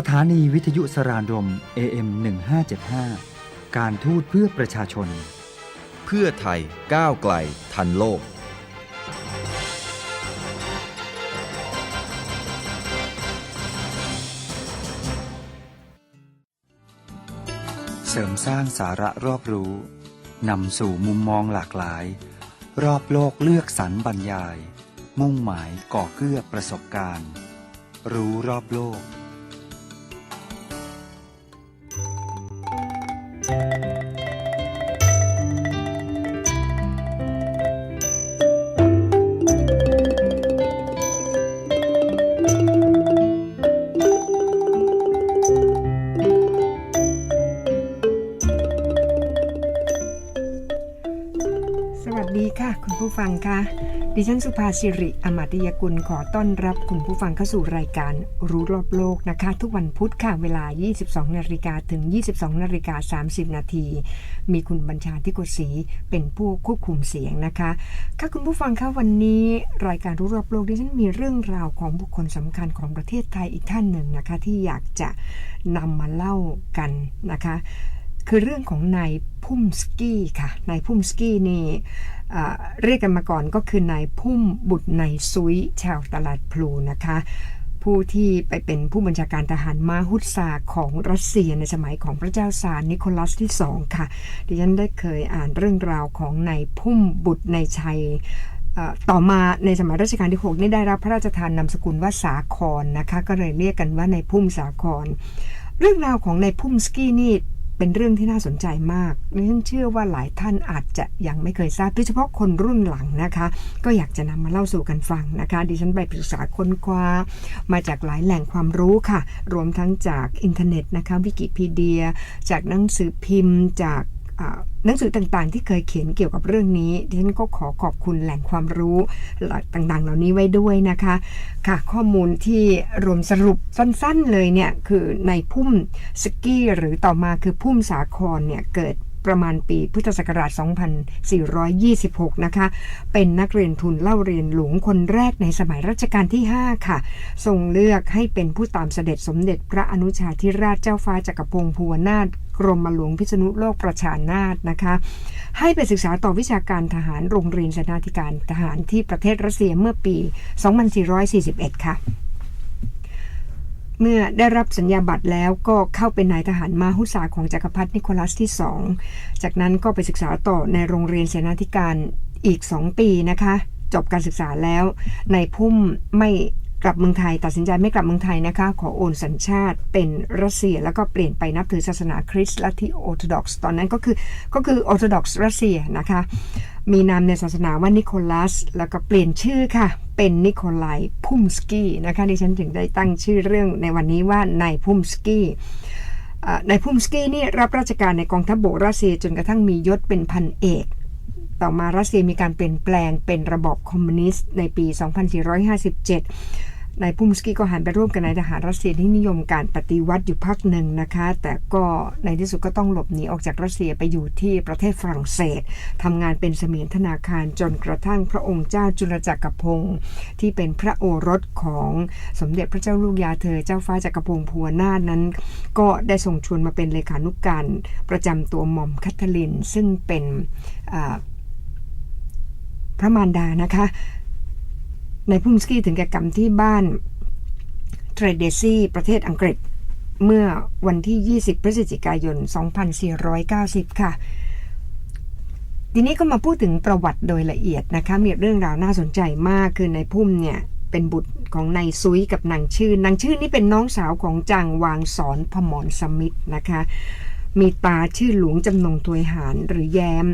สถานีวิทยุสรานรม AM 1575 การทูตเพื่อประชาชน เพื่อไทยก้าวไกลทันโลก เสริมสร้างสาระรอบรู้ นำสู่มุมมองหลากหลาย รอบโลกเลือกสรรบรรยาย มุ่งหมายก่อเกื้อประสบการณ์ รู้รอบโลก ฟังค่ะดิฉันสุภาสิริอมาตยกุลขอต้อนรับคุณผู้ฟังเข้าสู่รายการรู้รอบโลกนะคะ ทุกวันพุธค่ะเวลา 22นาฬิกาถึง 22นาฬิกา30 นาที มีคุณบัญชาที่กดสีเป็นผู้ควบคุมเสียงนะคะค่ะคุณผู้ฟังคะวันนี้ รายการรู้รอบโลกดิฉันมีเรื่องราวของบุคคลสำคัญของประเทศไทยอีกท่านหนึ่งนะคะ ที่อยากจะนำมาเล่ากันนะคะ คือเรื่องของนายพุ่มสกี้ค่ะนายพุ่มสกี้นี่ เรียกกันมาก่อนก็คือนายพุ่มบุตรนายซุยชาวตลาดพลูนะคะผู้ที่ไปเป็นผู้บัญชาการทหารมาฮุตซาของรัสเซียในสมัยของพระเจ้าซาร์นิโคลัสที่สองค่ะดิฉันได้เคยอ่านเรื่องราวของนายพุ่มบุตรนายชัยต่อมาในสมัยรัชกาลที่ 6 นี่ได้รับพระราชทานนามสกุลว่าสาครนะคะ ก็เลยเรียกกันว่าในายพุ่มสาคร เรื่องราวของในายพุ่มสกี้นี่ เป็นเรื่องที่น่าสนใจมากดิฉันเชื่อว่าหลายท่านอาจจะยังไม่เคยทราบโดยเฉพาะคนรุ่นหลังนะคะ ก็อยากจะนำมาเล่าสู่กันฟังนะคะ ดิฉันไปศึกษาค้นคว้า มาจากหลายแหล่งความรู้ค่ะ รวมทั้งจากอินเทอร์เน็ตนะคะ วิกิพีเดีย จากหนังสือพิมพ์ จาก หนังสือต่างๆ ที่เคยเขียนเกี่ยวกับเรื่องนี้ดิฉันก็ขอขอบคุณแหล่งความรู้ต่างๆ เหล่านี้ไว้ด้วยนะคะ ค่ะข้อมูลที่รวมสรุปสั้นๆเลยเนี่ยคือในพุ่มสกี้หรือต่อมาคือพุ่มสาครเนี่ยเกิด ประมาณปีพุทธศักราช 2426 นะคะ เป็นนักเรียนทุนเล่าเรียนหลวงคนแรกในสมัยรัชกาลที่ 5 ค่ะ ทรงเลือกให้เป็นผู้ตามเสด็จสมเด็จพระอนุชาธิราชเจ้าฟ้าจักรพงศ์ภูวนาถกรมหลวงพิษณุโลกประชานาถนะคะ ให้ไปศึกษาต่อวิชาการทหารโรงเรียนสนาธิการทหารที่ประเทศรัสเซียเมื่อปี 2441 ค่ะ เมื่อได้รับสัญญาบัตรแล้วก็เข้าเป็นนายทหารมาหุสาของจักรพรรดินิโคลัสที่ 2 จากนั้นก็ไปศึกษาต่อในโรงเรียนเสนาธิการอีก 2 ปีนะคะ จบการศึกษาแล้วในพุ่มไม่ กลับเมืองไทยตัดสินใจไม่กลับเมืองไทยนะคะ ขอโอนสัญชาติเป็นรัสเซีย แล้วก็เปลี่ยนไปนับถือศาสนาคริสต์ลัทธิออร์โธดอกซ์ตอนนั้นก็คือก็คือออร์โธดอกซ์รัสเซียนะคะ มีนามในศาสนาว่านิโคลัส แล้วก็เปลี่ยนชื่อค่ะ เป็นนิโคลายพุ่มสกี้นะคะดิฉันถึงได้ตั้งชื่อเรื่องในวันนี้ว่านายพุ่มสกี้นายพุ่มสกี้นี่รับราชการในกองทัพบกรัสเซียจนกระทั่งมียศเป็นพันเอก ต่อมารัสเซียมีการเปลี่ยนแปลงเป็นระบอบคอมมิวนิสต์ในปี 2457 นายพุ่มสกี้ก็หันไปร่วมกับนายทหารรัสเซียที่นิยมการปฏิวัติอยู่พักหนึ่งนะคะ แต่ก็ในที่สุดก็ต้องหลบหนีออกจากรัสเซียไปอยู่ที่ประเทศฝรั่งเศสทำงานเป็นเสมียนธนาคารจนกระทั่งพระองค์เจ้าจุลจักรพงศ์ที่เป็นพระโอรสของสมเด็จพระเจ้าลูกยาเธอเจ้าฟ้าจักรพงศ์ภูวนาถนั้น ก็ได้ส่งชวนมาเป็นเลขานุกการประจำตัวหม่อมคัทเธอรินซึ่งเป็น พระมารดานะคะ ในพุ่มสกี้ถึงแก่กรรมที่บ้านเทรเดซีประเทศอังกฤษ เมื่อวันที่ 20 พฤศจิกายน 2490 ค่ะ ทีนี้ก็มาพูดถึงประวัติโดยละเอียดนะคะ มีเรื่องราวน่าสนใจมากคือในพุ่มเนี่ยเป็นบุตรของนายซุยกับนางชื่นนางชื่นนี่เป็นน้องสาวของจางวางสอนพมรสมิธนะคะ มีตาชื่อหลวงจำนงตัวยหารหรือแย้ม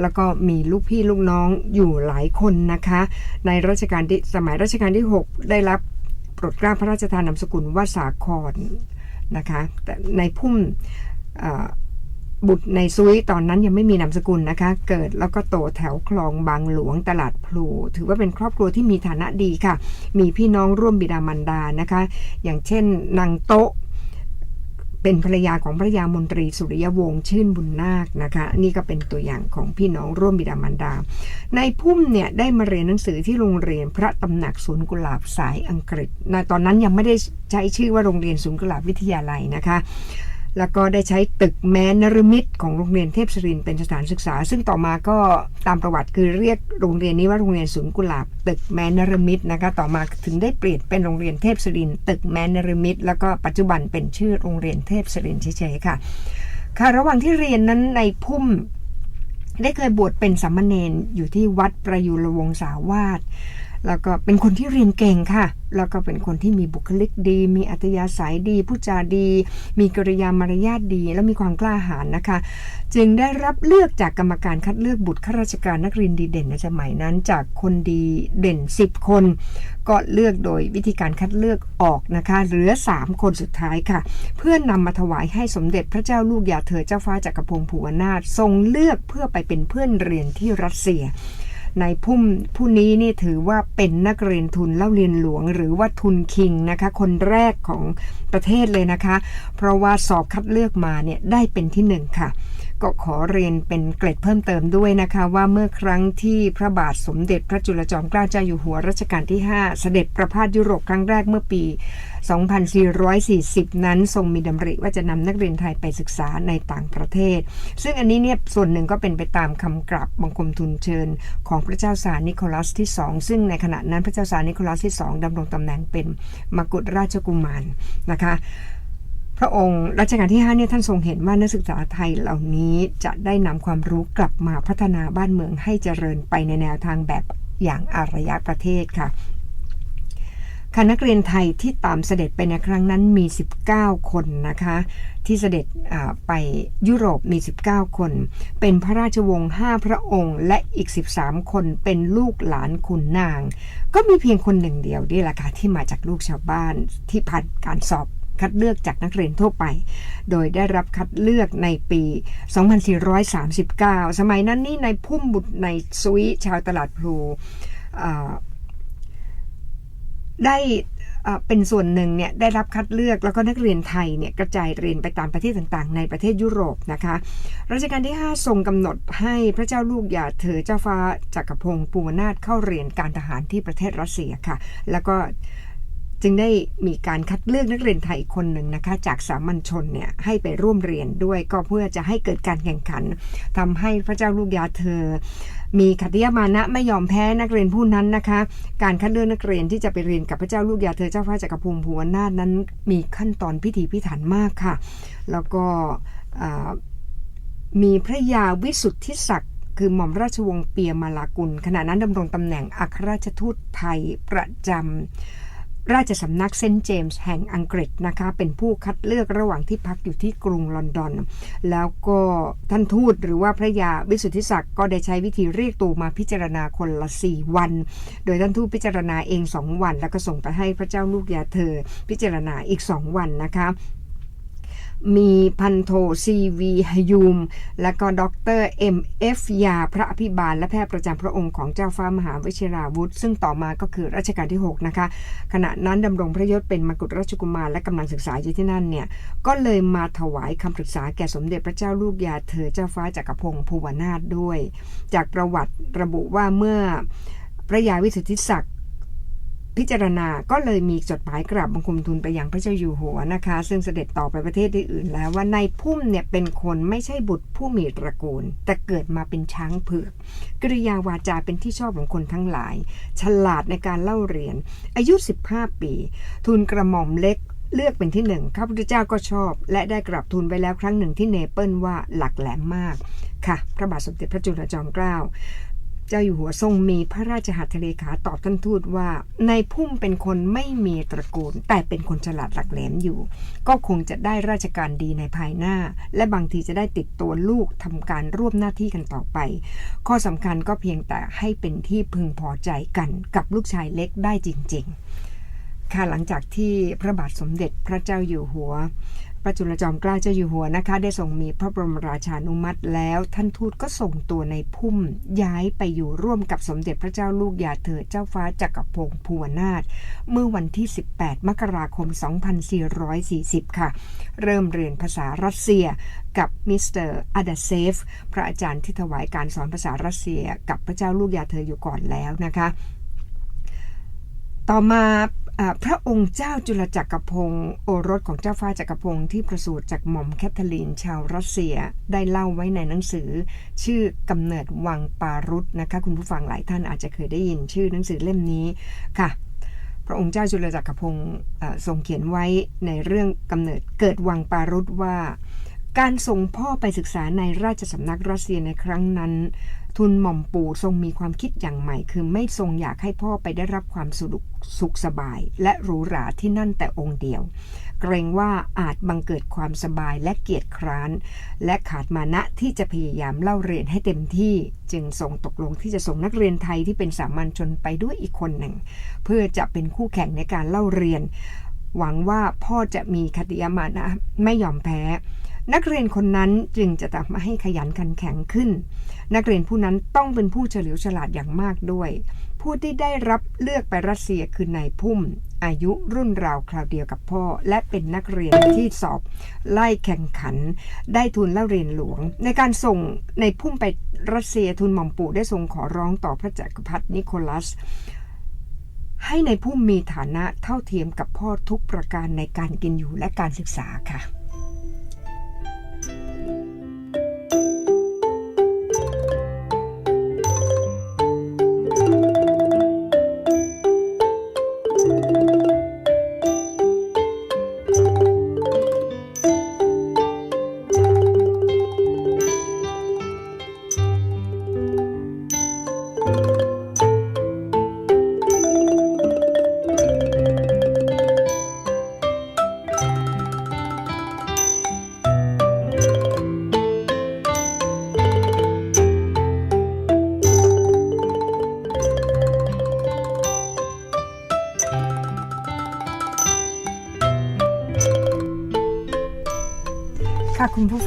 แล้วก็มีลูกพี่ลูกน้องอยู่หลายคนนะคะ ในรัชกาลที่สมัยรัชกาลที่ 6 ได้รับโปรดเกล้าพระราชทานนามสกุลว่าสาครนะคะแต่ในพุ่มบุตรในซุยตอนนั้นยังไม่มีนามสกุลนะคะ เกิดแล้วก็โตแถวคลองบางหลวงตลาดพลูถือว่าเป็นครอบครัวที่มีฐานะดีค่ะ มีพี่น้องร่วมบิดามารดานะคะ อย่างเช่นนางโต๊ะ เป็นภรรยาของพระยามนตรีสุริยวงศ์ชื่นบุญนาคนะคะนี่ก็เป็นตัวอย่างของพี่น้องร่วมบิดามารดา ในพุ่มเนี่ยได้มาเรียนหนังสือที่โรงเรียนพระตำหนักสวนกุหลาบสายอังกฤษนะตอนนั้นยังไม่ได้ใช้ชื่อว่าโรงเรียนสวนกุหลาบวิทยาลัยนะคะ แล้วก็ได้ใช้ตึกแม้นรมิตของโรงเรียนเทพศรินเป็นสถานศึกษา ซึ่งต่อมาก็ตามประวัติคือเรียกโรงเรียนนี้ว่าโรงเรียนสวนกุหลาบตึกแม้นรมิตนะคะต่อมาถึงได้เปลี่ยนเป็นโรงเรียนเทพศรินตึกแม้นรมิตแล้วก็ปัจจุบันเป็นชื่อโรงเรียนเทพศรินเฉยๆค่ะ ค่ะระหว่างที่เรียนนั้นในพุ่มได้เคยบวชเป็นสามมเณรอยู่ที่วัดประยุรวงศาวาส แล้วก็เป็นคนที่เรียนเก่งค่ะ แล้วก็เป็นคนที่มีบุคลิกดี มีอัธยาศัยดีพูดจาดี มีกริยามารยาทดี และมีความกล้าหาญนะคะ จึงได้รับเลือกจากกรรมการคัดเลือกบุตรข้าราชการนักเรียนดีเด่นในสมัยนั้น จากคนดีเด่น 10 คน ก็เลือกโดยวิธีการคัดเลือกออกนะคะเหลือ 3 คนสุดท้ายค่ะ เพื่อนนำมาถวายให้สมเด็จพระเจ้าลูกยาเธอเจ้าฟ้าจักรพงศ์ภูวนาถทรงเลือกเพื่อไปเป็นเพื่อนเรียนที่รัสเซีย ในพุ่มผู้นี้นี่ถือว่าเป็นนักเรียนทุนเล่าเรียนหลวง หรือว่าทุนคิงนะคะ คนแรกของประเทศเลยนะคะ เพราะว่าสอบคัดเลือกมาเนี่ยได้เป็นที่หนึ่งค่ะ ก็ขอเรียนเป็นเกร็ดเพิ่มเติมด้วยนะคะว่าเมื่อครั้งที่พระบาทสมเด็จพระจุลจอมเกล้าเจ้าอยู่หัวรัชกาลที่ 5 เสด็จประพาสยุโรปครั้งแรกเมื่อปี 2440 นั้นทรงมีดำริว่าจะนำนักเรียนไทยไปศึกษาในต่างประเทศ ซึ่งอันนี้เนี่ยส่วนหนึ่งก็เป็นไปตามคำกราบบังคมทูลเชิญ ของพระเจ้าสานิโคลัสที่ 2 ซึ่งในขณะนั้นพระเจ้าสานิโคลัสที่ 2ดำรงตำแหน่งเป็นมกุฎราชกุมารนะคะ พระองค์รัชกาลที่5เนี่ยท่านทรงเห็นว่านักศึกษาไทยเหล่านี้จะได้นำความรู้กลับมาพัฒนาบ้านเมืองให้เจริญไปในแนวทางแบบอย่างอารยประเทศค่ะคณะนักเรียนไทยที่ตามเสด็จไปในครั้งนั้นมี 19 คนนะคะ ที่เสด็จไปยุโรปมี 19 คน เป็นพระราชวงศ์5พระองค์ และอีก 13 คนเป็นลูกหลานขุนนาง ก็มีเพียงคนหนึ่งเดียวนี่แหละค่ะที่มาจากลูกชาวบ้านที่ผ่านการสอบ คัดเลือกจากนักเรียนทั่วไป โดยได้รับคัดเลือกในปี 2439 สมัยนั้นนี่ในพุ่มบุตรในซุยชาวตลาดพลูได้เป็นส่วนหนึ่งเนี่ยได้รับคัดเลือกแล้วก็นักเรียนไทยเนี่ยกระจายเรียนไปตามประเทศต่างๆ ในประเทศยุโรปนะคะรัชกาลที่ 5 ทรงกำหนดให้พระเจ้าลูกยาเธอเจ้าฟ้าจักรพงศ์ปูวนาถเข้าเรียนการทหารที่ประเทศรัสเซียค่ะ แล้วก็ จึงได้มีการคัดเลือกนักเรียนไทยคนหนึ่งนะคะ จากสามัญชนเนี่ยให้ไปร่วมเรียนด้วยก็เพื่อจะให้เกิดการแข่งขันทำให้พระเจ้าลูกยาเธอ มีขัตติมานะไม่ยอมแพ้นักเรียนผู้นั้นนะคะ การคัดเลือกนักเรียนที่จะไปเรียนกับพระเจ้าลูกยาเธอเจ้าฟ้าจักรพงศ์ภูวนาถนั้น มีขั้นตอนพิธีพิถันมากค่ะ แล้วก็มีพระยาวิสุทธิศักดิ์คือหม่อมราชวงศ์เปียมาลากุลขณะนั้นดำรงตำแหน่งอัครราชทูตไทยประจำ ราชสำนักเซนต์เจมส์แห่งอังกฤษนะคะเป็นผู้คัดเลือกระหว่างที่พักอยู่ที่กรุงลอนดอน แล้วก็ท่านทูตหรือว่าพระยาวิสุทธิศักดิ์ก็ได้ใช้วิธีเรียกตัวมาพิจารณาคนละ 4 วัน โดยท่านทูตพิจารณาเอง 2 วัน แล้วก็ส่งไปให้พระเจ้าลูกยาเธอพิจารณาอีก 2 วันนะคะ มีพันโทซีวีฮยุม และก็ด็อกเตอร์เอ็มเอฟยาพระอภิบาล และแพทย์ประจำพระองค์ของเจ้าฟ้ามหาวชิราวุธ ซึ่งต่อมาก็คือรัชกาลที่ 6 นะคะ ขณะนั้นดำรงพระยศเป็นมกุฎราชกุมารและกำลังศึกษาอยู่ที่นั่นเนี่ย ก็เลยมาถวายคำปรึกษาแก่สมเด็จพระเจ้าลูกยาเธอเจ้าฟ้าจักรพงศ์ภูวนาถด้วย จากประวัติระบุว่าเมื่อพระยาวิสุทธิศักดิ์ พิจารณาก็เลยมีจดหมายกราบบังคมทูลไปยังพระเจ้าอยู่หัวนะคะ ซึ่งเสด็จต่อไปประเทศอื่นแล้วว่าในพุ่มเนี่ยเป็นคนไม่ใช่บุตรผู้มีตระกูล แต่เกิดมาเป็นช้างเผือกกริยาวาจาเป็นที่ชอบของคนทั้งหลาย ฉลาดในการเล่าเรียน อายุ 15 ปีทูลกระหม่อมเล็กเลือกเป็นที่หนึ่งข้าพุทธเจ้าก็ชอบ และได้กราบทูลไปแล้วครั้งหนึ่งที่เนเปิลว่าหลักแหลมมากค่ะ พระบาทสมเด็จพระจุลจอมเกล้า เจ้าอยู่หัวทรงมีพระราชหัตถเลขาตอบท่านทูตว่า ในพุ่มเป็นคนไม่มีตระกูล แต่เป็นคนฉลาดหลักแหลมอยู่ ก็คงจะได้ราชการดีในภายหน้า และบางทีจะได้ติดตัวลูกทำการร่วมหน้าที่กันต่อไป ข้อสำคัญก็เพียงแต่ให้เป็นที่พึงพอใจกันกับลูกชายเล็กได้จริง ๆ ค่ะหลังจากที่พระบาทสมเด็จพระเจ้าอยู่หัว ระจุลจอมเกล้าเจ้าอยู่หัวนะคะ ได้ทรงมีพระบรมราชานุมัติแล้วท่านทูตก็ส่งตัวในพุ่มย้ายไปอยู่ร่วมกับสมเด็จพระเจ้าลูกยาเธอเจ้าฟ้าจักรพงศ์ภูวนาถเมื่อวันที่ 18 มกราคม 2440 ค่ะ เริ่มเรียนภาษารัสเซียกับมิสเตอร์อาดาเซฟพระอาจารย์ที่ถวายการสอนภาษารัสเซียกับพระเจ้าลูกยาเธออยู่ก่อนแล้วนะคะ ต่อมาอ่า พระองค์เจ้าจุลจักรพงศ์โอรสของเจ้าฟ้าจักรพงศ์ที่ประสูติจากหม่อมแคทเธอรีนชาวรัสเซียได้เล่าไว้ในหนังสือ ชื่อกำเนิดวังปารุษนะคะคุณผู้ฟังหลายท่านอาจจะเคยได้ยินชื่อหนังสือเล่มนี้ค่ะพระองค์เจ้าจุลจักรพงศ์เอ่อทรงเขียนไว้ในเรื่องกำเนิดเกิดวังปารุษว่า การส่งพ่อไปศึกษาในราชสำนักรัสเซียในครั้งนั้น ทุนหม่อมปู่ทรงมีความคิดอย่างใหม่ คือไม่ทรงอยากให้พ่อไปได้รับความสุขสุขสบาย และหรูหราที่นั่นแต่องค์เดียว เกรงว่าอาจบังเกิดความสบายและเกียรติคร้าน และขาดมานะที่จะพยายามเล่าเรียนให้เต็มที่ จึงทรงตกลงที่จะส่งนักเรียนไทยที่เป็นสามัญชนไปด้วยอีกคนหนึ่ง เพื่อจะเป็นคู่แข่งในการเล่าเรียน หวังว่าพ่อจะมีคติยามานะไม่ยอมแพ้ นักเรียนคนนั้นจึงจะทำให้ขยันขันแข็งขึ้น นักเรียนผู้นั้นต้องเป็นผู้เฉลียวฉลาดอย่างมากด้วย ผู้ที่ได้รับเลือกไปรัสเซียคือนายพุ่ม อายุรุ่นราวคราวเดียวกับพ่อ และเป็นนักเรียนที่สอบไล่แข่งขัน ได้ทุนเล่าเรียนหลวง ในการส่งในพุ่มไปรัสเซียทุนหม่อมปู่ได้ทรงขอร้องต่อพระจักรพรรดินิโคลัสให้ในพุ่มมีฐานะเท่าเทียมกับพ่อทุกประการในการกินอยู่และการศึกษาค่ะ ค่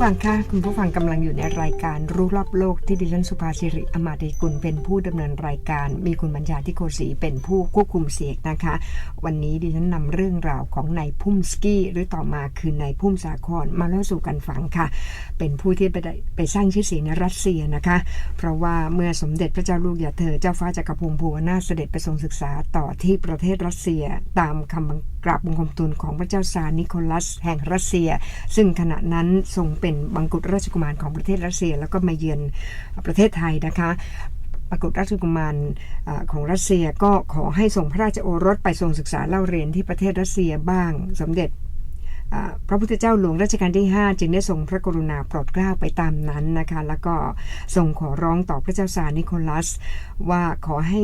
ฟังค่ะคุณผู้ฟังกำลังอยู่ในรายการรู้รอบโลกที่ดิฉันสุภาสิริอมาตยกุลเป็นผู้ดำเนินรายการ มีคุณบัญชาที่โกศรีเป็นผู้ควบคุมเสียงนะคะ วันนี้ดิฉันนำเรื่องราวของนายพุ่มสกี้หรือต่อมาคือนายพุ่มสาครมาเล่าสู่กันฟังค่ะ เป็นผู้ที่ไปได้ไปสร้างชื่อเสียงในรัสเซียนะคะ เพราะว่าเมื่อสมเด็จพระเจ้าลูกยาเธอเจ้าฟ้าจักรพงศ์ภูวนาถเสด็จไปทรงศึกษาต่อที่ประเทศรัสเซีย ตามคำกราบบังคมทูลของพระเจ้าซานิโคลัสแห่งรัสเซีย ซึ่งขณะนั้นทรงเป็นบังกุฎราชกุมารของประเทศรัสเซีย แล้วก็มาเยือนประเทศไทยนะคะปรากฏราชกุมารของรัสเซียก็ขอให้ส่งพระราชโอรสไปทรงศึกษาเล่าเรียนที่ประเทศรัสเซียบ้าง สมเด็จ พระพุทธเจ้าหลวงรัชกาลที่ 5 จึงได้ทรงพระกรุณาโปรดเกล้าไปตามนั้นนะคะ แล้วก็ทรงขอร้องต่อพระเจ้าซานิโคลัส ว่าขอให้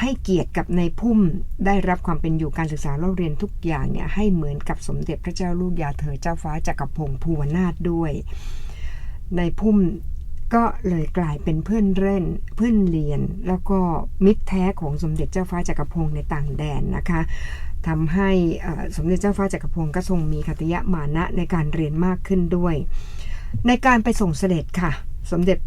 ให้เกียรติกับในพุ่มได้รับความเป็นอยู่การศึกษาเล่าเรียนทุกอย่างเนี่ยให้เหมือนกับสมเด็จพระเจ้าลูกยาเธอเจ้าฟ้าจักรพงศ์ภูวนาถด้วย ในพุ่มก็เลยกลายเป็นเพื่อนเล่นเพื่อนเรียน แล้วก็มิตรแท้ของสมเด็จเจ้าฟ้าจักรพงศ์ในต่างแดนนะคะ ทำให้สมเด็จเจ้าฟ้าจักรพงศ์ก็ทรงมีคติยะมานะในการเรียนมากขึ้นด้วย ในการไปส่งเสด็จค่ะ สมเด็จ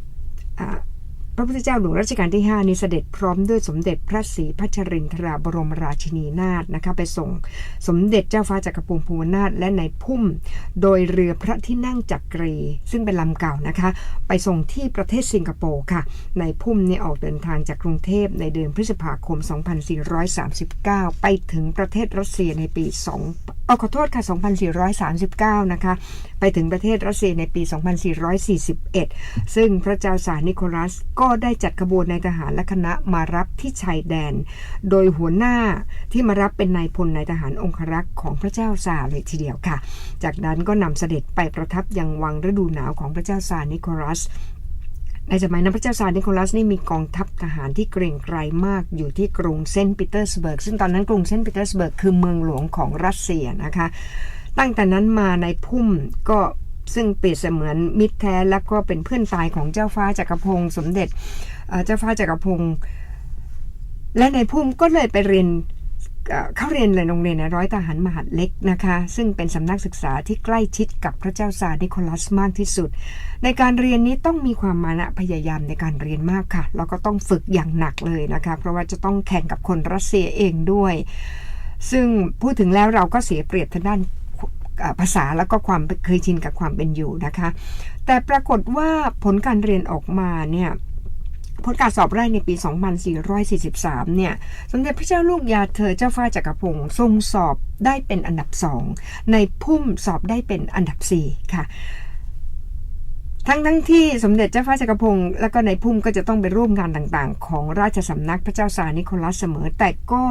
พระพุทธเจ้าหลวงรัชกาลที่ 5 นี้เสด็จพร้อมด้วยสมเด็จพระศรีพัชรินทราบรมราชินีนาถนะคะไปส่งสมเด็จเจ้าฟ้าจักรพงศ์ภูวนาถและในพุ่ม โดยเรือพระที่นั่งจักรี ซึ่งเป็นลำเก่านะคะ ไปส่งที่ประเทศสิงคโปร์ค่ะในพุ่มเนี่ยออกเดินทางจากกรุงเทพในเดือนพฤษภาคม 2439 ไปถึงประเทศรัสเซียในปี 2เอาขอโทษค่ะ 2439 นะคะ ไปถึงประเทศรัสเซียในปี 2441 ซึ่งพระเจ้าสารนิโคลัสก็ได้จัดขบวนนายทหารและคณะมารับที่ชายแดน โดยหัวหน้าที่มารับเป็นนายพลนายทหารองครักษ์ของพระเจ้าซาเลยทีเดียวค่ะ จากนั้นก็นำเสด็จไปประทับยังวังฤดูหนาวของพระเจ้าซารนิโคลัส ในสมัยนั้นพระเจ้าซาร์นิโคลัสนี่มีกองทัพทหารที่เกรงไกรมากอยู่ที่กรุงเซนต์ปีเตอร์สเบิร์กซึ่งตอนนั้นกรุงเซนต์ปีเตอร์สเบิร์กคือเมืองหลวงของรัสเซียนะคะ ตั้งแต่นั้นมาในพุ่มก็ซึ่งเปรียบเสมือนมิตรแท้แล้วก็เป็นเพื่อนตายของเจ้าฟ้าจักรพงศ์สมเด็จเอ่อเจ้าฟ้าจักรพงศ์และในพุ่มก็เลยไปเรียน เข้าเรียนเลยโรงเรียนในร้อยทหารมหาดเล็กนะคะ ซึ่งเป็นสำนักศึกษาที่ใกล้ชิดกับพระเจ้าซาร์นิโคลัสมากที่สุด ในการเรียนนี้ต้องมีความมานะพยายามในการเรียนมากค่ะ แล้วก็ต้องฝึกอย่างหนักเลยนะคะ เพราะว่าจะต้องแข่งกับคนรัสเซียเองด้วย ซึ่งพูดถึงแล้วเราก็เสียเปรียบทางด้านภาษาแล้วก็ความเคยชินกับความเป็นอยู่นะคะ แต่ปรากฏว่าผลการเรียนออกมาเนี่ย ผลการสอบไล่ในปี 2443 เนี่ย สมเด็จพระเจ้าลูกยาเธอเจ้าฟ้าจักรพงศ์ทรงสอบได้เป็นอันดับสอง ในพุ่มสอบได้เป็นอันดับสี่ค่ะทั้งทั้งที่สมเด็จเจ้าฟ้าจักรพงศ์แล้วก็ในพุ่มก็จะต้องไปร่วมงานต่างๆ ของราชสำนักพระเจ้าซานิโคลัสเสมอ แต่ก็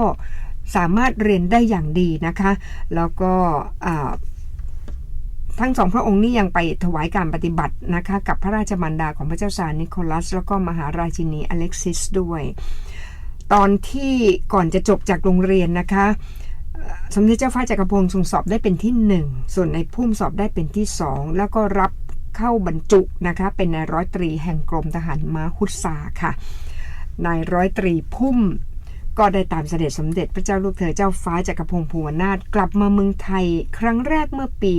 สามารถเรียนได้อย่างดีนะคะ แล้วก็ ทั้งสองพระองค์นี้ยังไปถวายการปฏิบัตินะคะกับพระราชมารดาของพระเจ้าซาร์นิโคลัส แล้วก็มหาราชินีอเล็กซิสด้วย ตอนที่ก่อนจะจบจากโรงเรียนนะคะสมเด็จเจ้าฟ้าจักรพงศ์ทรงสอบได้เป็นที่หนึ่งส่วนในพุ่มสอบได้เป็นที่สองแล้วก็รับเข้าบรรจุนะคะเป็นนายร้อยตรีแห่งกรมทหารม้าฮุสซาค่ะนายร้อยตรีพุ่ม ก็ได้ตามเสด็จสมเด็จพระเจ้าลูกเธอเจ้าฟ้าจักรพงศ์ภูวนาถกลับมาเมืองไทยครั้งแรกเมื่อปี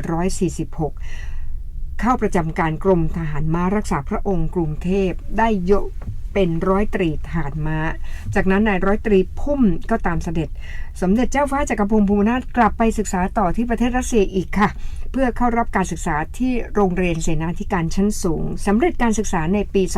2446 เข้าประจำการกรมทหารม้ารักษาพระองค์กรุงเทพได้ยกเป็นร้อยตรีทหารม้า จากนั้นนายร้อยตรีพุ่มก็ตามเสด็จ สมเด็จเจ้าฟ้าจักรพงศ์ภูวนาถกลับไปศึกษาต่อที่ประเทศรัสเซียอีกค่ะ เพื่อเข้ารับการศึกษาที่โรงเรียนเสนาธิการชั้นสูงสำเร็จการศึกษาในปี 2448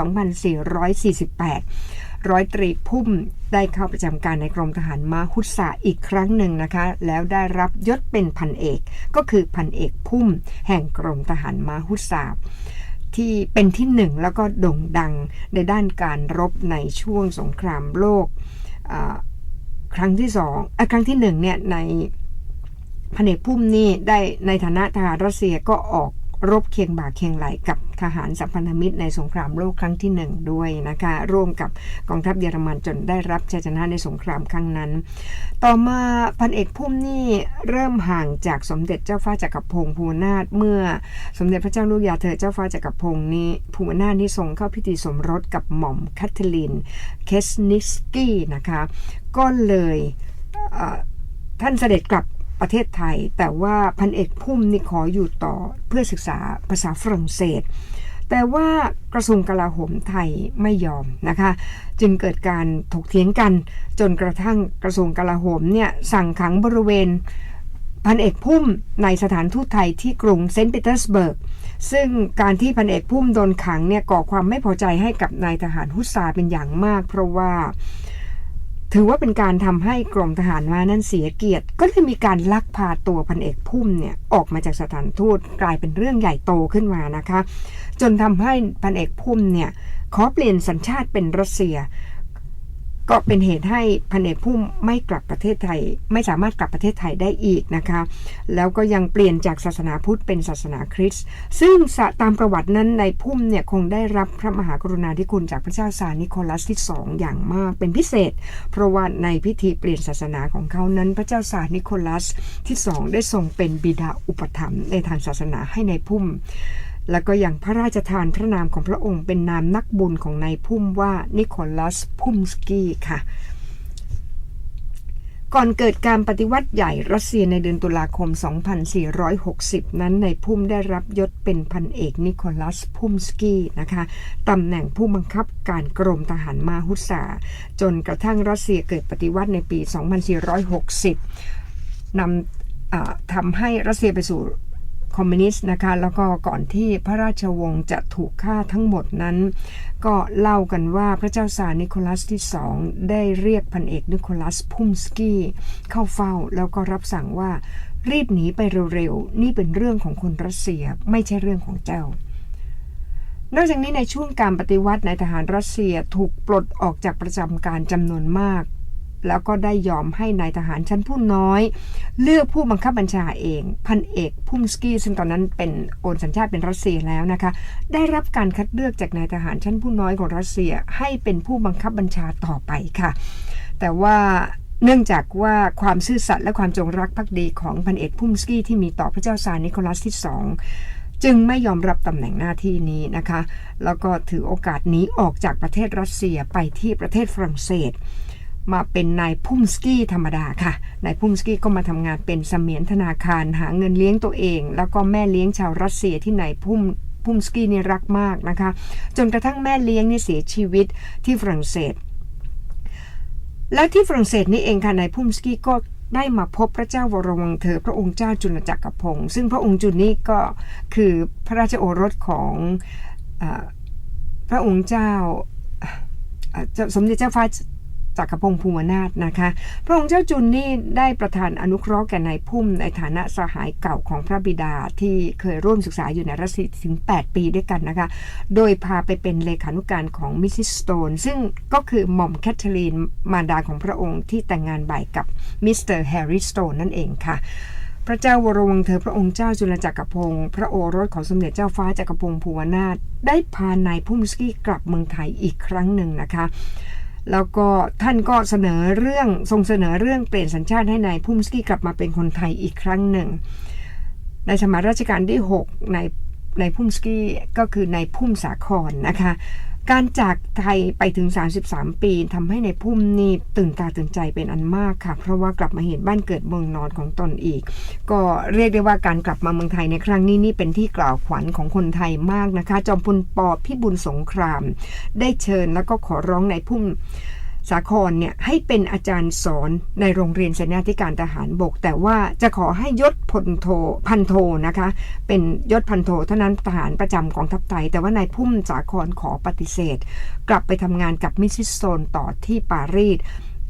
ร้อยตรีพุ่มได้เข้าประจำการในกรมทหารม้าฮุสซาอีกครั้งหนึ่งนะคะ แล้วได้รับยศเป็นพันเอก ก็คือพันเอกพุ่ม แห่งกรมทหารม้าฮุสซาที่เป็นที่หนึ่งแล้วก็โด่งดังในด้านการรบในช่วงสงครามโลกครั้งที่สองอครั้งที่หนึ่งเนี่ยในพันเอกพุ่มนี่ได้ในฐานะทหารรัสเซียก็ออก รบเคียงบ่าเคียงไหลกับทหารสัมพันธมิตรในสงครามโลกครั้งที่หนึ่งด้วยนะคะร่วมกับกองทัพเยอรมันจนได้รับชัยชนะในสงครามครั้งนั้น ต่อมาพันเอกพุ่มนี่เริ่มห่างจากสมเด็จเจ้าฟ้าจักรพงศ์ภูนาถเมื่อสมเด็จพระเจ้าลูกยาเธอเจ้าฟ้าจักรพงศ์นี่ภูนาถนี่ทรงเข้าพิธีสมรสกับหม่อมคัทเธอรีนเคสนิสกี้นะคะก็เลยท่านเสด็จกลับ ประเทศไทย แต่ว่าพันเอกพุ่มนี่ขออยู่ต่อเพื่อศึกษาภาษาฝรั่งเศส แต่ว่ากระทรวงกลาโหมไทยไม่ยอมนะคะ จึงเกิดการถกเถียงกัน จนกระทั่งกระทรวงกลาโหมเนี่ยสั่งขังบริเวณพันเอกพุ่มในสถานทูตไทยที่กรุงเซนต์ปีเตอร์สเบิร์ก ซึ่งการที่พันเอกพุ่มโดนขังเนี่ยก่อความไม่พอใจให้กับนายทหารฮุสซาเป็นอย่างมาก เพราะว่า ถือว่าเป็นการทำให้กรมทหารมานั้นเสียเกียรติ ก็เลยมีการลักพาตัวพันเอกพุ่มเนี่ยออกมาจากสถานทูตกลายเป็นเรื่องใหญ่โตขึ้นมานะคะ จนทำให้พันเอกพุ่มเนี่ยขอเปลี่ยนสัญชาติเป็นรัสเซีย ก็เป็นเหตุให้พันเอกพุ่มไม่กลับประเทศไทย ไม่สามารถกลับประเทศไทยได้อีกนะคะ แล้วก็ยังเปลี่ยนจากศาสนาพุทธเป็นศาสนาคริสต์ซึ่งตามประวัตินั้นในพุ่มเนี่ยคงได้รับพระมหากรุณาธิคุณจากพระเจ้าซานิโคลัสที่สองอย่างมากเป็นพิเศษ เพราะว่าในพิธีเปลี่ยนศาสนาของเขานั้น พระเจ้าซานิโคลัสที่สองได้ทรงเป็นบิดาอุปถัมภ์ในทางศาสนาให้ในพุ่ม แล้วก็อย่างพระราชทานพระนามของพระองค์เป็นนามนักบุญของนายพุ่มว่านิโคลัสพุ่มสกี้ค่ะ ก่อนเกิดการปฏิวัติใหญ่รัสเซียในเดือนตุลาคม 2460 นั้นในายพุ่มได้รับยศเป็นพันเอกนิโคลัสพุ่มสกี้นะคะตำแหน่งผู้บังคับการกรมทหารมาฮุสซาจนกระทั่งรัสเซียเกิดปฏิวัติในปี 2460นำทำให้รัสเซียไปสู่ คอมมิวนิสต์นะคะ แล้วก็ก่อนที่พระราชวงศ์จะถูกฆ่าทั้งหมดนั้น ก็เล่ากันว่าพระเจ้าซาร์นิโคลัสที่สองได้เรียกพันเอกนิโคลัสพุ่มสกี้ เข้าเฝ้าแล้วก็รับสั่งว่ารีบหนีไปเร็วๆ นี่เป็นเรื่องของคนรัสเซียไม่ใช่เรื่องของเจ้า นอกจากนี้ในช่วงการปฏิวัติในทหารรัสเซียถูกปลดออกจากประจำการจำนวนมาก แล้วก็ได้ยอมให้นายทหารชั้นผู้น้อย เลือกผู้บังคับบัญชาเอง พันเอกพุ่มสกี้ซึ่งตอนนั้นเป็นโอนสัญชาติเป็นรัสเซียแล้วนะคะ ได้รับการคัดเลือกจากนายทหารชั้นผู้น้อยของรัสเซียให้เป็นผู้บังคับบัญชาต่อไปค่ะ แต่ว่าเนื่องจากว่าความซื่อสัตย์และความจงรักภักดีของพันเอกพุ่มสกี้ที่มีต่อพระเจ้าซาร์นิโคลัสที่สองจึงไม่ยอมรับตำแหน่งหน้าที่นี้นะคะ แล้วก็ถือโอกาสนี้ออกจากประเทศรัสเซียไปที่ประเทศฝรั่งเศส มาเป็นนายพุ่มสกี้ธรรมดาค่ะ นายพุ่มสกี้ก็มาทำงานเป็นเสมียนธนาคารหาเงินเลี้ยงตัวเอง แล้วก็แม่เลี้ยงชาวรัสเซียที่นายพุ่มพุ่มสกี้นี่รักมากนะคะ จนกระทั่งแม่เลี้ยงนี่เสียชีวิตที่ฝรั่งเศส แล้วที่ฝรั่งเศสนี่เองค่ะนายพุ่มสกี้ก็ได้มาพบพระเจ้าวรวงเธอพระองค์เจ้าจุลจักรพงศ์ซึ่งพระองค์จุลนี่ก็คือพระราชโอรสของอพระองค์เจ้าสมเด็จเจ้าฟ้า จักรพงศ์ภูมินาถนะคะ พระองค์เจ้าจุนนี่ได้ประทานอนุเคราะห์แก่นายพุ่มในฐานะสหายเก่าของพระบิดาที่เคยร่วมศึกษาอยู่ในรัสเซียถึง 8 ปีด้วยกันนะคะ โดยพาไปเป็นเลขานุการของมิสซิสโตน ซึ่งก็คือหม่อมแคทเธอรีนมารดาของพระองค์ที่แต่งงานบ่ายกับมิสเตอร์แฮร์รี่สโตนนั่นเองค่ะพระเจ้าวรวงเธอพระองค์เจ้าจุลจักรพงศ์พระโอรสของสมเด็จเจ้าฟ้าจักรพงศ์ภูวนาถได้พานายพุ่มสกี้กลับเมืองไทยอีกครั้งหนึ่งนะคะ แล้วก็ท่านก็เสนอเรื่องทรงเสนอเรื่องเปลี่ยนสัญชาติให้นายพุ่มสกี้กลับมาเป็นคนไทยอีกครั้งหนึ่ง ในสมัยรัชกาลที่ 6 ในในพุ่มสกี้ก็คือในพุ่มสาครนะคะ การจากไทยไปถึง 33 ปีทำให้ในพุ่มนี่ตื่นตาตื่นใจเป็นอันมากค่ะ เพราะว่ากลับมาเห็นบ้านเกิดเมืองนอนของตนอีก ก็เรียกได้ว่าการกลับมาเมืองไทยในครั้งนี้นี่เป็นที่กล่าวขวัญของคนไทยมากนะคะ จอมพลปพิบูลสงคราม ได้เชิญแล้วก็ขอร้องในพุ่ม สาครเนี่ยให้เป็นอาจารย์สอนในโรงเรียนเสนาธิการทหารบก แต่ว่าจะขอให้ยศพลโทพันโทนะคะ เป็นยศพันโทเท่านั้นทหารประจำกองทัพไทย แต่ว่านายพุ่มสาครขอปฏิเสธ กลับไปทำงานกับมิสซิสโซนต่อที่ปารีส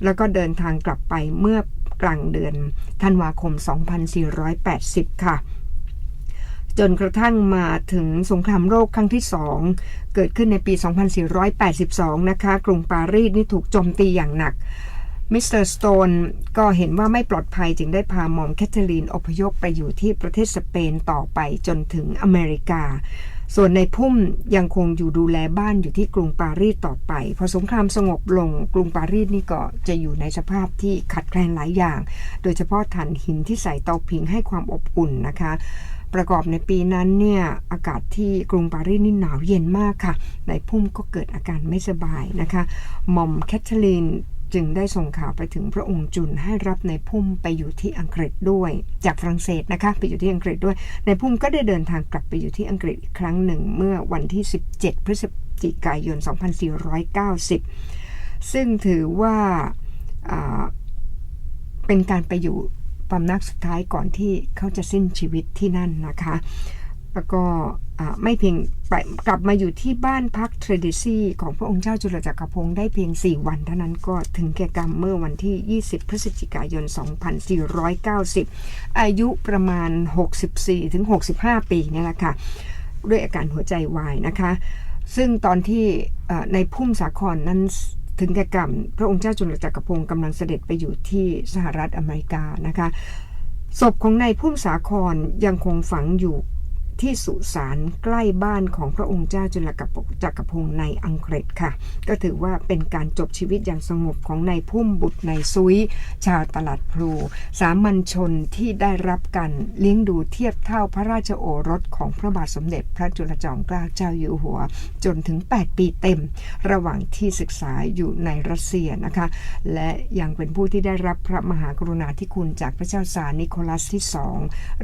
แล้วก็เดินทางกลับไปเมื่อกลางเดือนธันวาคม 2480 ค่ะ จนกระทั่งมาถึงสงครามโลกครั้งที่สองเกิดขึ้นในปี 2482 นะคะ กรุงปารีสนี่ถูกโจมตีอย่างหนักมิสเตอร์สโตนก็เห็นว่าไม่ปลอดภัยจึงได้พาหม่อมแคทเธอรีนอพยพไปอยู่ที่ประเทศสเปนต่อไปจนถึงอเมริกา ส่วนในพุ่มยังคงอยู่ดูแลบ้านอยู่ที่กรุงปารีสต่อไป พอสงครามสงบลงกรุงปารีสนี่ก็จะอยู่ในสภาพที่ขัดแคลนหลายอย่าง โดยเฉพาะถ่านหินที่ใส่เตาผิงให้ความอบอุ่นนะคะ ประกอบในปีนั้นเนี่ยอากาศที่กรุงปารีสนี่หนาวเย็นมากค่ะนายพุ่มก็เกิดอาการไม่สบายนะคะหม่อมแคทเธอรีนจึงได้ส่งข่าวไปถึงพระองค์จุนให้รับในพุ่มไปอยู่ที่อังกฤษด้วย จากฝรั่งเศสนะคะไปอยู่ที่อังกฤษด้วย ในพุ่มก็ได้เดินทางกลับไปอยู่ที่อังกฤษอีกครั้งหนึ่งเมื่อวันที่ 17 พฤศจิกายน 2490 ซึ่งถือว่าเป็นการไปอยู่ ปำนักสุดท้ายก่อนที่เขาจะสิ้นชีวิตที่นั่นนะคะ แล้วก็ไม่เพียงไปกลับมาอยู่ที่บ้านพักเทรดิซี่ของพระองค์เจ้าจุลจักรพงศ์ได้เพียง 4 วันเท่านั้นก็ถึงแก่กรรมเมื่อวันที่ 20 พฤศจิกายน 2490 อายุประมาณ 64-65 ปีนี่แหละค่ะ ด้วยอาการหัวใจวายนะคะ ซึ่งตอนที่ในพุ่มสาครนั้น ถึงแก่กรรม พระองค์เจ้าจุลจักรพงศ์กำลังเสด็จไปอยู่ที่สหรัฐอเมริกานะคะศพของนายพุ่มสาครยังคงฝังอยู่ ที่สุสานใกล้บ้านของพระองค์เจ้าจุลกัปจักรพงศ์ในอังกฤษค่ะ ก็ถือว่าเป็นการจบชีวิตอย่างสงบของนายพุ่มบุตรนายซุย ชาวตลาดพลู สามัญชนที่ได้รับการเลี้ยงดูเทียบเท่าพระราชโอรสของพระบาทสมเด็จพระจุลจอมเกล้าเจ้าอยู่หัว จนถึง 8 ปีเต็ม ระหว่างที่ศึกษาอยู่ในรัสเซียนะคะ และยังเป็นผู้ที่ได้รับพระมหากรุณาธิคุณจากพระเจ้าซานิโคลัสที่สอง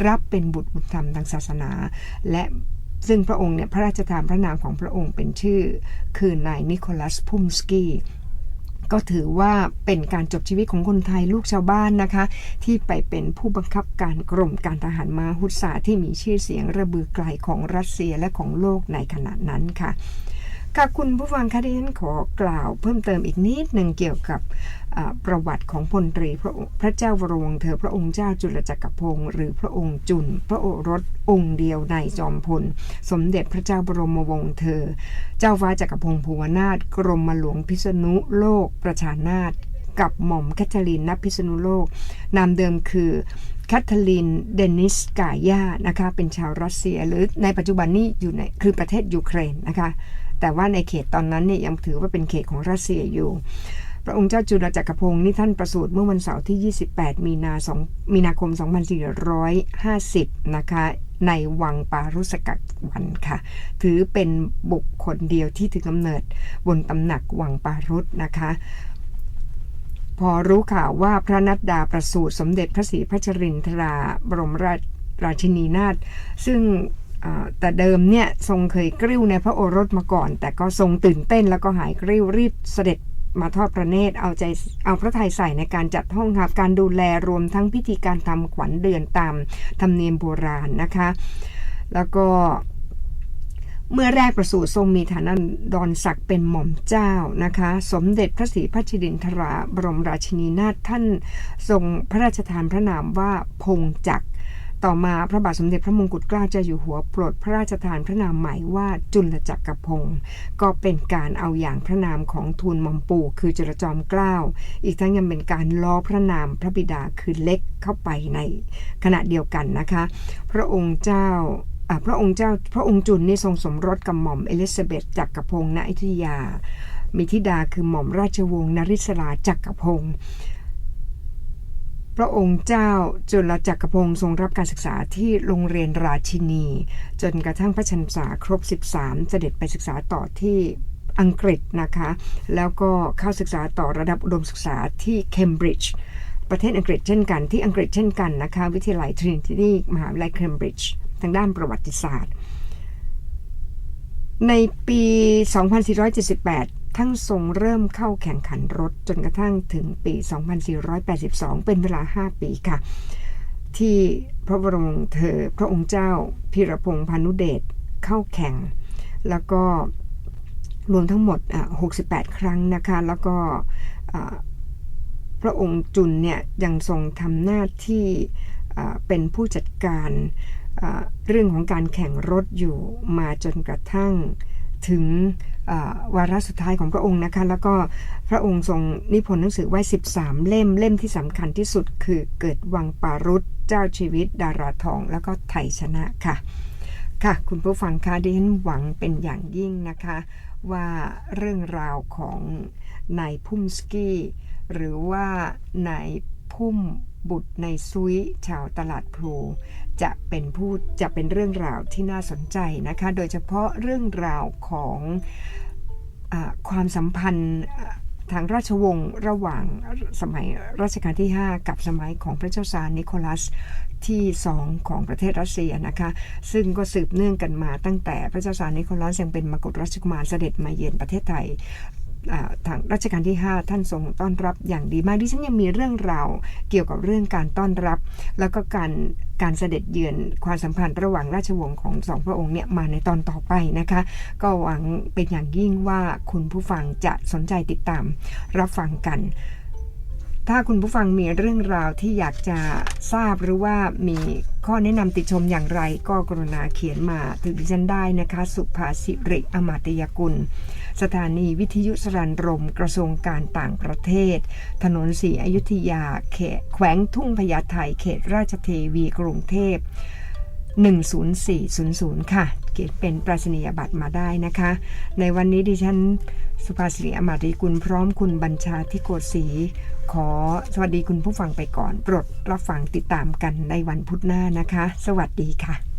รับเป็นบุตรบุญธรรมทางศาสนาและซึ่งพระองค์เนี่ยพระราชทานพระนามของพระองค์เป็นชื่อ คือนายนิโคลัสพุมสกี้ก็ถือว่าเป็นการจบชีวิตของคนไทยลูกชาวบ้านนะคะ ที่ไปเป็นผู้บังคับการกรมการทหารมาฮุตสาที่มีชื่อเสียงระบือไกลของรัสเซียและของโลกในขณะนั้นค่ะ ค่ะคุณผู้ฟังคะดิฉันขอกล่าวเพิ่มเติมอีกนิดหนึ่งเกี่ยวกับประวัติของพลตรีพระพระเจ้าวรวงเธอพระองค์เจ้าจุลจักรพงศ์หรือพระองค์จุน พระโอรสองค์เดียวในจอมพล สมเด็จพระเจ้าบรมวงศ์เธอ เจ้าฟ้าจักรพงศ์ภูวนาถกรมหลวงพิษณุโลกประชานาถกับหม่อมแคทเธอรีนนพิษณุโลก นามเดิมคือแคทเธอรีนเดนิสกายานะคะเป็นชาวรัสเซียหรือในปัจจุบันนี้อยู่ในคือประเทศยูเครนนะคะ แต่ว่าในเขตตอนนั้นเนี่ยยังถือว่าเป็นเขตของรัสเซียอยู่ พระองค์เจ้าจุลจักรพงศ์นี่ท่านประสูติเมื่อวันเสาร์ที่ 28 มีนาสองมีนาคม 2450 นะคะในวังปารุสกัดวันค่ะ ถือเป็นบุคคลเดียวที่ถือกำเนิดบนตำหนักวังปารุสนะคะ พอรู้ข่าวว่าพระนัดดาประสูติสมเด็จพระศรีพัชรินทราบรมราชราชินีนาถซึ่ง แต่เดิมเนี่ยทรงเคยกริ้วในพระโอรสมาก่อน แต่ก็ทรงตื่นเต้นแล้วก็หายกริ้วรีบเสด็จมาทอดพระเนตรเอาใจเอาพระทัยใส่ในการจัดห้องหับการดูแลรวมทั้งพิธีการทำขวัญเดือนตามธรรมเนียมโบราณนะคะ แล้วก็เมื่อแรกประสูติทรงมีฐานะดอนศักดิ์เป็นหม่อมเจ้านะคะ สมเด็จพระศรีพัชรินทราบรมราชินีนาถท่านทรงพระราชทานพระนามว่าพงจักร ต่อมาพระบาทสมเด็จพระมงกุฎเกล้าเจ้าอยู่หัวโปรดพระราชทานพระนามใหม่ว่าจุลจักรพงศ์ก็เป็นการเอาอย่างพระนามของทูลมอมปู่คือจุลจอมเกล้าอีกทั้งยังเป็นการล้อพระนามพระบิดาคือเล็กเข้าไปในขณะเดียวกันนะคะ พระองค์เจ้าอ่าพระองค์เจ้าพระองค์จุนนี่ทรงสมรสกับหม่อมเอลิซาเบธจักรพงศ์ณอยุธยา มีธิดาคือหม่อมราชวงศ์นริศราจักรพงศ์ พระองค์เจ้าจุลจักรพงศ์ทรงรับการศึกษาที่โรงเรียนราชินี จนกระทั่งพระชนษาครบ 13 เสด็จไปศึกษาต่อที่อังกฤษนะคะ แล้วก็เข้าศึกษาต่อระดับอุดมศึกษาที่เคมบริดจ์ประเทศอังกฤษเช่นกันที่อังกฤษเช่นกันนะคะ วิทยาลัยทรินิตี้มหาวิทยาลัยเคมบริดจ์ทางด้านประวัติศาสตร์ ในปี 2478 ทั้งทรงเริ่มเข้าแข่งขันรถจนกระทั่งถึงปี 2482 เป็นเวลา 5 ปีค่ะ ที่พระบรมเธอพระองค์เจ้าพิรพงษ์พานุเดชเข้าแข่ง แล้วก็รวมทั้งหมดอะ68 ครั้งนะคะ แล้วก็พระองค์จุนเนี่ยยังทรงทำหน้าที่เป็นผู้จัดการเรื่องของการแข่งรถอยู่มาจนกระทั่งถึง วาระสุดท้ายของพระองค์นะคะ แล้วก็พระองค์ทรงนิพนธ์หนังสือไว้ 13 เล่มเล่มที่สำคัญที่สุดคือเกิดวังปารุษเจ้าชีวิต ดาราทอง แล้วก็ไทยชนะค่ะ ค่ะ คุณผู้ฟังคะดิฉันหวังเป็นอย่างยิ่งนะคะ ว่าเรื่องราวของนายพุ่มสกี้ หรือว่านายพุ่มบุตรในซุยชาวตลาดพลู จะเป็นผู้จะเป็นเรื่องราวที่น่าสนใจนะคะ โดยเฉพาะเรื่องราวของอความสัมพันธ์ทางราชวงศ์ระหว่างสมัยรัชกาลที่ 5 กับสมัยของพระเจ้าซาร์นิโคลัสที่ 2 ของประเทศรัสเซียนะคะ ซึ่งก็สืบเนื่องกันมาตั้งแต่พระเจ้าซาร์นิโคลัสยังเป็นมกุฎราชกุมารเสด็จมาเยือนประเทศไทย ทางรัชกาลที่ 5 ท่านทรงต้อนรับอย่างดีมากดิฉันยังมีเรื่องราวเกี่ยวกับเรื่องการต้อนรับ แล้วก็การการเสด็จเยือนความสัมพันธ์ระหว่างราชวงศ์ของสองพระองค์เนี่ยมาในตอนต่อไปนะคะ ก็หวังเป็นอย่างยิ่งว่าคุณผู้ฟังจะสนใจติดตามรับฟังกัน ถ้าคุณผู้ฟังมีเรื่องราวที่อยากจะทราบหรือว่ามีข้อแนะนำติชมอย่างไรก็กรุณาเขียนมาถึงดิฉันได้นะคะ สุภาสิริอมาตยกุล สถานีวิทยุสรันรม กระทรวงการต่างประเทศ ถนนสีอยุธยา เขตแขวงทุ่งพญาไทเขตราชเทวีกรุงเทพ10400 ค่ะ เขียนเป็นปราชนียบัตรมาได้นะคะ ในวันนี้ดิฉันสุภาสิริอมาตยกุลพร้อมคุณบัญชาที่โกศรีขอสวัสดีคุณผู้ฟังไปก่อน โปรดรับฟังติดตามกันในวันพุธหน้านะคะ สวัสดีค่ะ